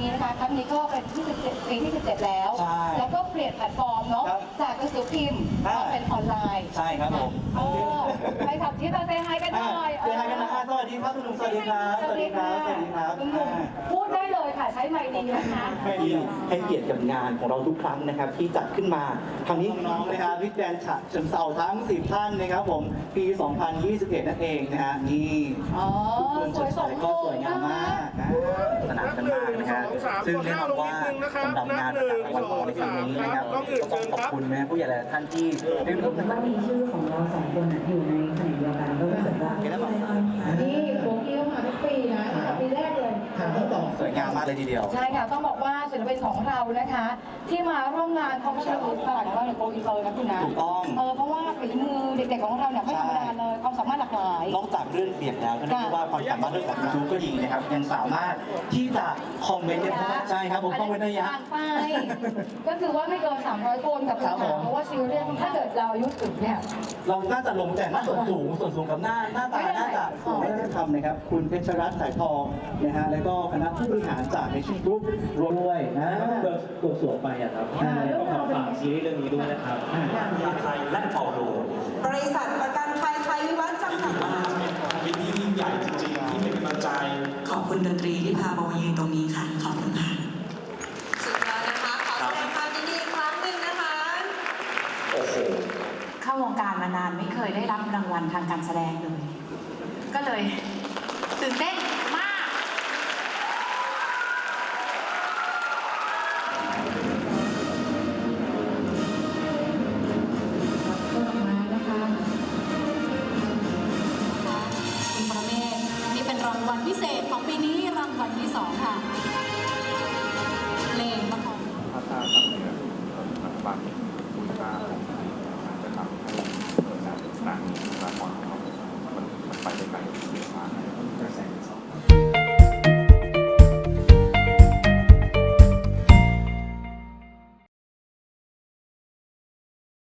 นี้นะคะครั้งนี้ก็เป็นที่17ปีที่17แล้ว ใช่แล้วก็เปลี่ยนแพลตฟอร์มเนาะจากกระสือพิมพ์มาเป็นออนไลน์ใช่ครับผม อ๋ ไปขับที่มาเซฮายกันหอ่าน่อยเจอกันนะฮะสวัสดีครับคุณลุงสวัสดีครับสวัสดีครับสวัสดีครับณหนุ่มอ่าพูดได้เลยค่ะใช้ไมค์ดีนะคะให้ให้เกียรติกับงานของเราทุกครั้งนะครับ ที่จัดขึ้นมาทางนี้น้องๆนะครับวิทยาฉะเชิงเซาทั้ง 10 ท่านนะครับผมปี 2021 นั่นเองนะฮะนี่อ๋อทุกคนสวยสสมวยบูก็รสวยณ์งามมากนะสนานกันมากนะฮะซึ่งแน่นอนว่าสำหรับงานแต่ละวันของในครั้งนี้นะครับก็ต้องขอบคุณนะผู้ใหญ่หลายท่านที่ได้ร่วมว่ามีชื่อของเราสองคนน่ะอยู่ในแผนกเดียว วยงามมากเลยทีเดียว ใช่ค่ะ ต้องบอกว่าศิลปินของเรานะคะ ที่มาร่วมงานเขาก็จะรู้ตลาดของเราเนี่ยโกอินเตอร์นะคุณนะถูกต้อง เออเพราะว่าฝีมือเด็กๆของเราเนี่ยไม่ธรรมดาเลยความสามารถหลากหลาย นอกจากเรื่องเสียงแล้วก็เรียกได้ว่าความสามารถเรื่องของยูทูบก็ดีนะครับยังสามารถที่จะคอมเมนต์ได้ใช่ครับผมต้องเว้นระยะห่างไป ก็คือว่าไม่เกิน 300 คนกับครับผม เพราะว่าซีเรียสถ้าเกิดเราอายุถึงเนี่ย เราน่าจะลงแต่หน้าส่วนสูงส่วนสูงกับหน้าหน้าตาน่าจะไม่ได้ทำนะครับ คุณเพชรรัตน์สายทองนะฮะแล้วก็คณะผู้บริหารจากในชิกรุ๊ปรวมด้วยนะ เบิร์ตัวสวมไปอะครับอ่าก็ขอฝากซีรีส์เรื่องนี้ด้วยนะครับยาไทยและเปาโลบริษัทประกันภัยไทยวิวัฒน์จำกัดมหาชนเป็นที่ยิ่งใหญ่จริงๆ ที่เป็นกำลังใจ ขอบคุณดนตรีที่พามายืนตรงนี้ค่ะ ขอบคุณค่ะ สุดยอดนะคะ ขอแสดงความยินดีอีกครั้งหนึ่งนะคะ โอ้โห เข้าวงการมานานไม่เคยได้รับรางวัลทางการแสดงเลย ก็เลยตื่นเต้นมากต้น วัลพิเศษของปีนี้รางวัลที่สองค่ะเพลงประกอบภาษาทำเหนือบัติบูชาจะทำให้เกิดการสร้างสร้างความมันไปได้ไกล